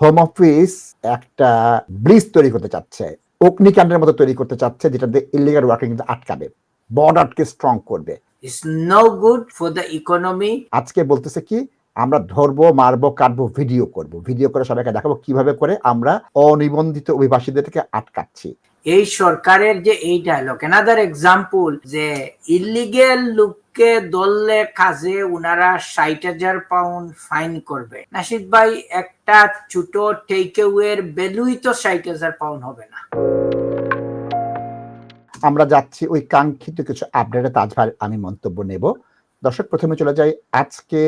Home office একটা bridge তৈরি করতে চাচ্ছে। অগ্নিকাণ্ডের মতো তৈরি করতে চাচ্ছে যেটা দিয়ে ইলিগাল ওয়ার্কিং আটকাবে বর্ডারকে স্ট্রং করবে। It's no good for the economy আজকে বলতেছে কি আমরা ধরবো মারবো কাটবো ভিডিও করব। ভিডিও করে সবাইকে দেখাবো কীভাবে করে আমরা অনিবন্ধিত অভিবাসীদেরকে আটকাচ্ছি। এই সরকারের যে এই ডায়লগ এনাদার এক্সাম্পল যে ইলিগেল লোককে ধরলে কাজে উনারা ষাট হাজার পাউন্ড ফাইন করবে। নাসিদ ভাই একটা ছোট টেক এর ভ্যালুই তো ষাট হাজার পাউন্ড হবে না। আমরা যাচ্ছি ওই কাঙ্ক্ষিত কিছু আপডেটে তাজ ভাই আমি মন্তব্য নেব। দর্শক, প্রথমে চলে যাই আজকে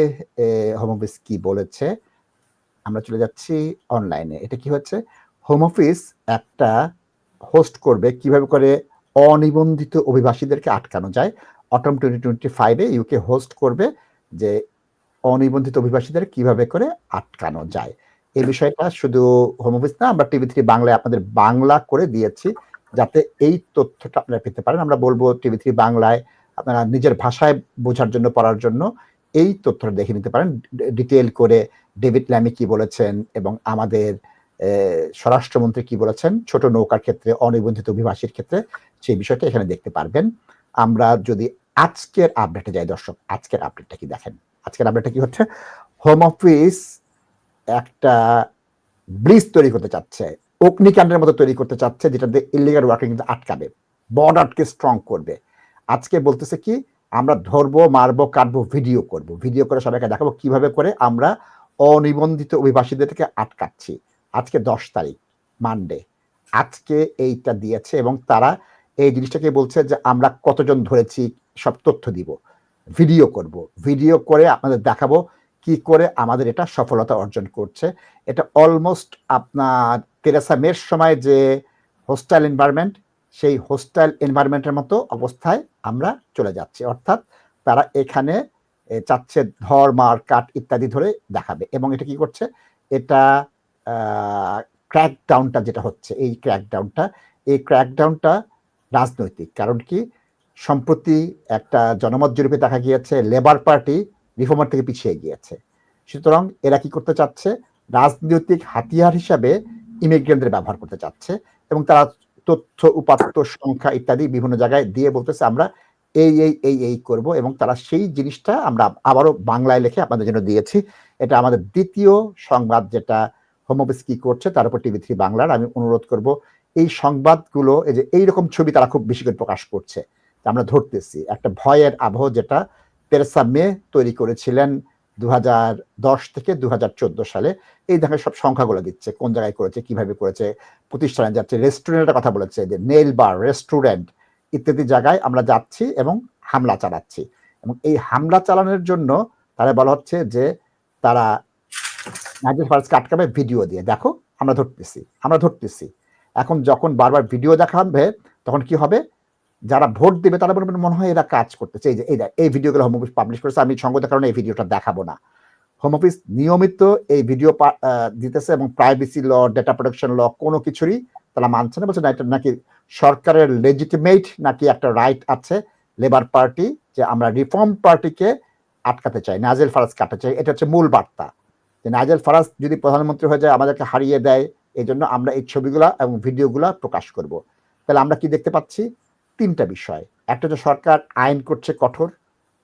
হোম অফিস কি বলেছে। আমরা চলে যাচ্ছি অনলাইনে এটা কি হচ্ছে? হোম অফিস একটা হোস্ট করবে কীভাবে করে অনিবন্ধিত অভিবাসীদেরকে আটকানো যায়। অটম টোয়েন্টি টোয়েন্টি ফাইভে ইউকে হোস্ট করবে যে অনিবন্ধিত অভিবাসীদের কীভাবে করে আটকানো যায়। এই বিষয়টা শুধু হোম অফিস না, আমরা টিভি থ্রি বাংলায় আপনাদের বাংলা করে দিয়েছি, যাতে এই তথ্যটা আপনারা পেতে পারেন। আমরা বলব টিভি থ্রি বাংলায় আপনারা নিজের ভাষায় বোঝার জন্য, পড়ার জন্য এই তথ্যটা দেখে নিতে পারেন। ডিটেল করে ডেভিড ল্যামি কি বলেছেন এবং আমাদের স্বরাষ্ট্রমন্ত্রী কি বলেছেন, ছোট নৌকার ক্ষেত্রে, অনিবন্ধিত অভিবাসীর ক্ষেত্রে সেই বিষয়টা এখানে দেখতে পারবেন। আমরা যদি আজকের আপডেটে যাই, দর্শক, আজকের আপডেটটা কি দেখেন? আজকের আপডেটটা কি হচ্ছে? হোম অফিস একটা ব্রিজ তৈরি করতে চাচ্ছে, অগ্নিকাণ্ডের মতো তৈরি করতে চাচ্ছে যেটা দিয়ে ইলিগাল ওয়ার্কিং আটকাবে বর্ডারকে স্ট্রং করবে। আজকে বলতেছে কি, আমরা ধরবো, মারবো, কাটবো ভিডিও করব। ভিডিও করে সবাইকে দেখাবো কীভাবে করে আমরা অনিবন্ধিত অভিবাসীদেরকে আটকাচ্ছি। আজকে দশ তারিখ মানডে আজকে এইটা দিয়েছে এবং তারা এই জিনিসটাকে বলছে যে আমরা কতজন ধরেছি, সব তথ্য দিব। ভিডিও করব। ভিডিও করে আপনাদের দেখাবো কি করে আমাদের এটা সফলতা অর্জন করছে। এটা অলমোস্ট আপনার তেরেসা মের সময় যে হোস্টাইল এনভায়রনমেন্ট সেই হোস্টাইল এনভায়রনমেন্টের মতো অবস্থায় আমরা চলে যাচ্ছি। অর্থাৎ তারা এখানে চাচ্ছে ধর, মার, কাট ইত্যাদি ধরে দেখাবে এবং এটা কি করছে? এটা ক্র্যাকডাউনটা যেটা হচ্ছে, এই ক্র্যাকডাউনটা এই ক্র্যাকডাউনটা রাজনৈতিক। কারণ কি? সম্প্রতি একটা জনমত জরিপে দেখা গিয়েছে লেবার পার্টি রিফর্মার থেকে পিছিয়ে গিয়েছে। সুতরাং এরা কি করতে চাচ্ছে? রাজনৈতিক হাতিয়ার হিসাবে ইমিগ্রেন্টদের ব্যবহার করতে চাচ্ছে এবং তারা তথ্য, উপাত্ত সংখ্যা ইত্যাদি বিভিন্ন জায়গায় দিয়ে বলতেছে, আমরা এই এই এই এই করব এবং তারা সেই জিনিসটা আমরা আবারও বাংলায় লিখে আপনাদের জন্য দিয়েছি। এটা আমাদের দ্বিতীয় সংবাদ যেটা হোম অফিস কি করছে তার উপর টিভি থ্রি বাংলার। আমি অনুরোধ করব, এই সংবাদগুলো, এই যে এইরকম ছবি তারা খুব বেশি করে প্রকাশ করছে। আমরা ধরতেছি, একটা ভয়ের আবহ যেটা তেরেসা মে তৈরি করেছিলেন দু হাজার দশ থেকে দু হাজার চোদ্দ সালে এই দেখেন সব সংখ্যাগুলো দিচ্ছে, কোন জায়গায় করেছে, কীভাবে করেছে, প্রতিষ্ঠানে যাচ্ছে রেস্টুরেন্টের কথা বলেছে, যে নেল বার রেস্টুরেন্ট ইত্যাদি জায়গায় আমরা যাচ্ছি এবং হামলা চালাচ্ছি। এবং এই হামলা চালানোর জন্য তারা বলা হচ্ছে যে তারা নাইজেল ফারাজকে আটকাবে ভিডিও দিয়ে। দেখো, আমরা ধরতেছি আমরা ধরতেছি। এখন যখন বারবার ভিডিও দেখা হবে, তখন কি হবে? যারা ভোট দেবে, তারা বলবেন মনে হয় এরা কাজ করতেছে। এই যে, এই এই ভিডিওগুলো হোম অফিস পাবলিশ করেছে, আমি সঙ্গতের কারণে এই ভিডিওটা দেখাবো না। হোম অফিস নিয়মিত এই ভিডিও দিতেছে এবং privacy law data protection law কোনো কিছুরই তারা মানছে না। বলছে, না, এটা নাকি সরকারের লেজিটিমেট নাকি একটা রাইট আছে লেবার পার্টি যে আমরা রিফর্ম পার্টিকে আটকাতে চাই নাজেল ফারাজ কাটাতে চাই। এটা হচ্ছে মূল বার্তা। যে নাজেল ফারাজ যদি প্রধানমন্ত্রী হয়ে যায়, আমাদেরকে হারিয়ে দেয় এই জন্য আমরা এই ছবিগুলা এবং ভিডিওগুলা প্রকাশ করব। তাহলে আমরা কি দেখতে পাচ্ছি? তিনটা বিষয়। একটা হচ্ছে সরকার আইন করছে কঠোর,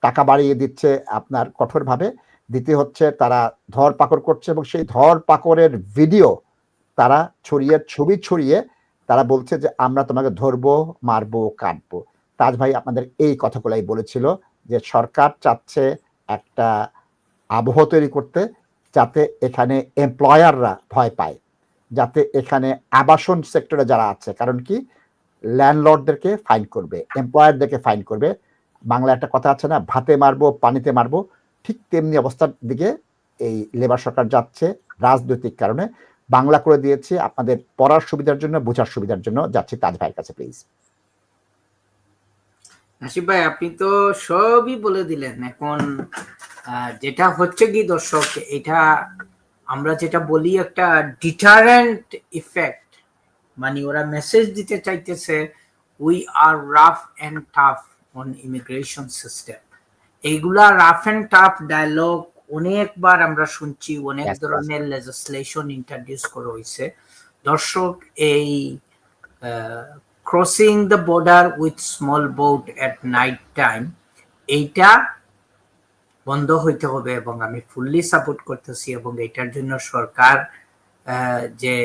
টাকা বাড়িয়ে দিচ্ছে আপনার কঠোরভাবে। দ্বিতীয় হচ্ছে তারা ধর পাকড় করছে এবং সেই ধর পাকড়ের ভিডিও তারা ছড়িয়ে, ছবি ছড়িয়ে তারা বলছে যে, আমরা তোমাকে ধরবো, মারবো, কাটবো। তাজ ভাই আপনাদের এই কথাগুলাই বলেছিল যে, সরকার চাচ্ছে একটা আবহ তৈরি করতে যাতে এখানে এমপ্লয়াররা ভয় পায়, যাতে এখানে আবাসন সেক্টরে যারা আছে। কারণ কি? ল্যান্ডলর্ডদেরকে ফাইন করবে এমপ্লয়ারদেরকে ফাইন করবে। বাংলা একটা কথা আছে না, ভাতে মারবো, পানিতে মারবো। ঠিক তেমনি অবস্থার দিকে এই লেবার সরকার যাচ্ছে রাজনৈতিক কারণে। বাংলা করে দিয়েছে আপনাদের পড়ার সুবিধার জন্য, বোঝার সুবিধার জন্য। যাচ্ছি তাজ ভাইয়ের কাছে প্লিজ নাসিব ভাই, আপনি তো সবই বলে দিলেন। এখন যেটা হচ্ছে কি দর্শক, এটা আমরা যেটা বলি একটা ডিটারেন্ট ইফেক্ট মানে ওরা মেসেজ দিতে চাইতেছে we are rough and tough on immigration system এইগুলা রাফ অ্যান্ড টাফ ডায়লগ অনেকবার আমরা শুনছি অনেক. ধরনের লেজিসলেশন ইন্ট্রোডিউস করা হয়েছে দর্শক এই crossing the border with small boat at night time এইটা বন্ধ হইতে হবে এবং আমি ফুললি সাপোর্ট করতেছি এবং এটার জন্য সরকার যে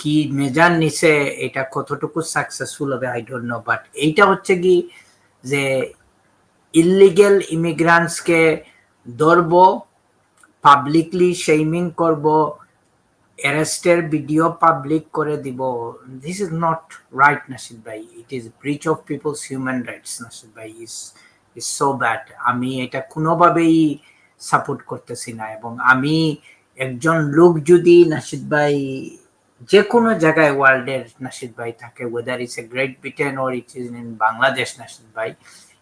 কি মেজার নিছে, এটা কতটুকু সাকসেসফুল হবে আই ডোন্ট নো বাট এইটা হচ্ছে কি যে ইলিগেল ইমিগ্রান্টসকে ধরব পাবলিকলি শেমিং করব অ্যারেস্টের ভিডিও পাবলিক করে দিব। This is not right Nasid ভাই। It is breach of people's human rights Nasid ভাই। ইজ ইজ সো ব্যাড আমি এটা কোনোভাবেই সাপোর্ট করতেছি না, এবং আমি একজন লোক যদি নাসিদ ভাই যে কোনো জায়গায় ওয়ার্ল্ডের নাসিদ ভাই থাকে whether is a Great Britain or it is in Bangladesh Nasid ভাই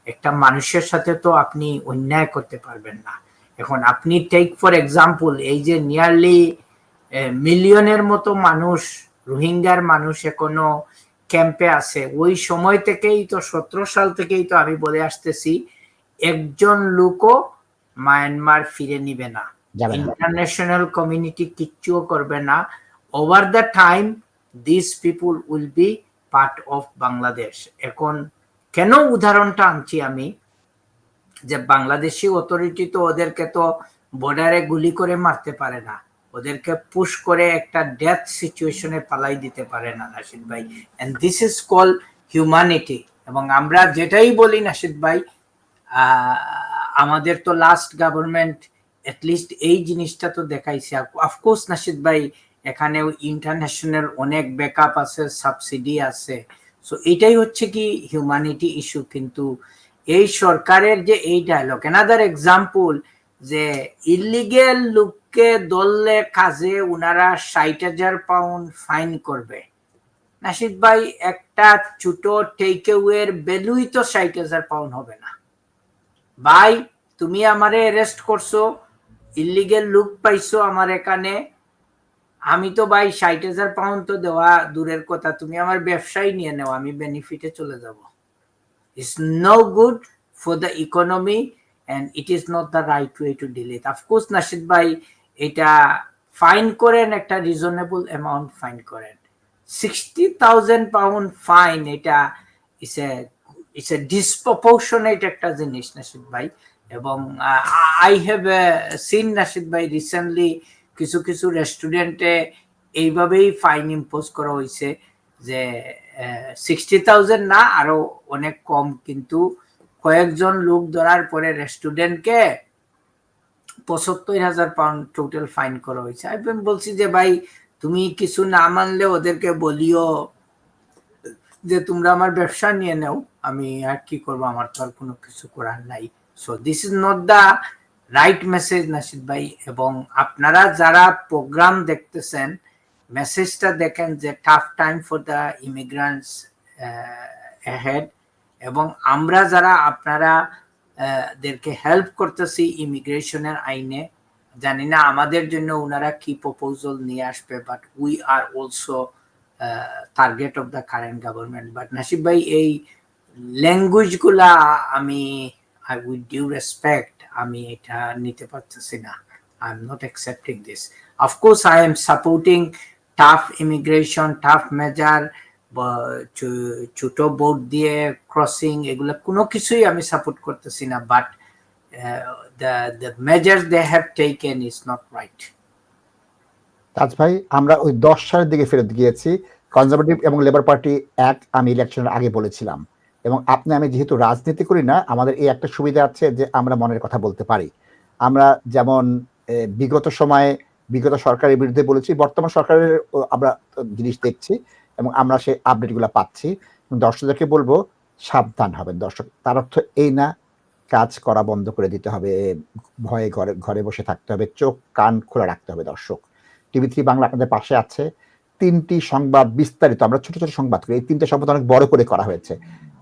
একটা মানুষের সাথে তো আপনি অন্যায় করতে পারবেন না। এখন আপনি টেক ফর এক্সাম্পল এই যে নিয়ারলি মিলিয়নের মতো মানুষ রোহিঙ্গার মানুষ এখনও ক্যাম্পে আছে ওই সময় থেকেই তো সতেরো সাল থেকেই তো আমি বলে আসতেছি একজন লোকও মায়ানমার ফিরে নিবে না। ইন্টারন্যাশনাল কমিউনিটি কিচ্ছুও করবে না। Over the time this people will be part of Bangladesh এখন কেন উদাহরণটা আনছি আমি? যে বাংলাদেশি অথরিটি তো ওদেরকে তো বর্ডারে গুলি করে মারতে পারে না। ওদেরকে পুশ করে একটা ডেথ সিচুয়েশনে পালাই দিতে পারে না নাসিদ ভাই। And this is call humanity এবং আমরা যেটাই বলি নাসিদ ভাই আমাদের তো লাস্ট গভর্নমেন্ট লিস্ট এই জিনিসটা তো দেখাইছে। অফকোর্স নাসিদ ভাই এখানেও ইন্টারন্যাশনাল অনেক ব্যাকআপ আছে সাবসিডি আছে। সো এটাই হচ্ছে কি হিউম্যানিটি ইস্যু কিন্তু এই সরকারের যে এই ডায়লগ এনাদার এক্সাম্পল যে ইলিগেল লোককে দললে কাজে উনারা ষাট হাজার পাউন্ড ফাইন করবে। নাসিদ ভাই, একটা ছোট টেক এর ভ্যালুই তো ষাট হাজার পাউন্ড হবে না। ভাই, তুমি আমারে অ্যারেস্ট করছ ইলিগেল লুক পাইছো আমার এখানে আমি তো ভাই ষাট হাজার পাউন্ড তো দেওয়া দূরের কথা, তুমি আমার ব্যবসায় নিয়ে নেও, আমি বেনিফিটে চলে যাব। It's no good for the economy and it is not the right way to deal it of course Nasid ভাই, এটা ফাইন করেন, একটা রিজনেবল অ্যামাউন্ট ফাইন করেন। সিক্সটি থাউজেন্ড পাউন্ড ফাইন এটা is A it's a disproportionate একটা জিনিস নাসিদ ভাই। এবং আই হ্যাভ সিন নাসিদ ভাই রিসেন্টলি কিছু কিছু রেস্টুরেন্টে এইভাবেই ফাইন ইম্পোজ করা হয়েছে যে সিক্সটি থাউজেন্ড না, আরও অনেক কম। কিন্তু কয়েকজন লোক ধরার পরে রেস্টুরেন্টকে পঁচাত্তর হাজার পাউন্ড টোটাল ফাইন করা হয়েছে আমি বলছি যে, ভাই, তুমি কিছু না মানলে ওদেরকে বলিও যে, তোমরা আমার ব্যবসা নিয়ে নাও। আমি আর কি করব? আমার তো আর কোনো কিছু করার নাই। So this is not the right message Nasid ভাই এবং আপনারা যারা প্রোগ্রাম দেখতেছেন মেসেজটা দেখেন যে tough time for the immigrants head এবং আমরা যারা আপনারা দেরকে হেল্প করতেছি ইমিগ্রেশনের আইনে, জানি না আমাদের জন্য ওনারা কি প্রপোজাল নিয়ে আসবে but we are also target of the current government but Nasib ভাই এই ল্যাঙ্গুয়েজগুলা আমি আই উইথ ডিউ রেসপেক্ট আমি এটা নিতে পারতেছি না। I am not accepting this of course I am supporting tough immigration tough measure ছোট বোট দিয়ে ক্রসিং এগুলো, কোনো কিছুই আমি সাপোর্ট করতেছি না বাট ভাই, আমরা ওই দশ সালের দিকে ফেরত গিয়েছি। কনজারভেটিভ এবং লেবার পার্টি এক, আমি ইলেকশনের আগে বলেছিলাম। এবং আপনি, আমি যেহেতু রাজনীতি করি না, আমাদের এই একটা সুবিধা আছে যে আমরা মনের কথা বলতে পারি। আমরা যেমন বিগত সময়ে, বিগত সরকারের বিরুদ্ধে বলেছি, বর্তমান সরকারের আমরা জিনিস দেখছি এবং আমরা সেই আপডেটগুলো পাচ্ছি। দর্শকদেরকে বলব, সাবধান হবেন দর্শক। তার অর্থ এই না, কাজ করা বন্ধ করে দিতে হবে, ভয়ে ঘরে ঘরে বসে থাকতে হবে, চোখ, কান খোলা রাখতে হবে দর্শক। টিভি থ্রি বাংলা আপনাদের পাশে আছে। তিনটি সংবাদ বিস্তারিত, আমরা ছোট ছোট সংবাদ করি। এই তিনটে সংবাদ অনেক বড় করে করা হয়েছে।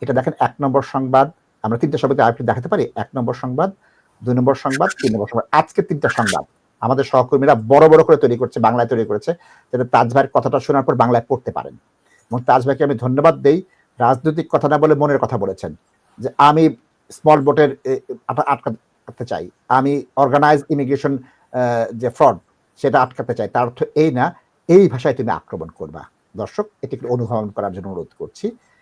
এটা দেখেন, এক নম্বর সংবাদ। আমরা তিনটে সংবাদ আরেকটু দেখাতে পারি। এক নম্বর সংবাদ, দুই নম্বর সংবাদ, তিন নম্বর সংবাদ। আজকে তিনটা সংবাদ। আমাদের সহকর্মীরা বড় বড় করে তৈরি করছে, বাংলায় তৈরি করেছে, যাতে তাজ ভাইয়ের কথাটা শোনার পর বাংলায় পড়তে পারেন। এবং তাজ ভাইকে আমি ধন্যবাদ দেই, রাজনৈতিক কথা না বলে মনের কথা বলেছেন, যে আমি স্মল বোটের আটকাতে চাই। আমি অর্গানাইজ ইমিগ্রেশন যে ফ্রড সেটা আটকাতে চাই। তার অর্থ এই না, এই ভাষায় তুমি আক্রমণ করবা। দর্শক এটি একটু অনুধাবন করার জন্য অনুরোধ করছি।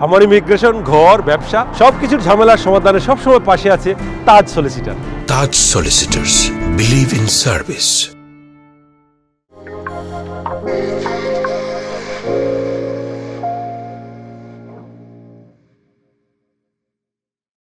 আমার ইমিগ্রেশন, ঘর, ব্যবসা, সবকিছুর ঝামেলার সমাধানে সবসময় পাশে আছে Taj solicitor Taj Solicitors. Believe in service.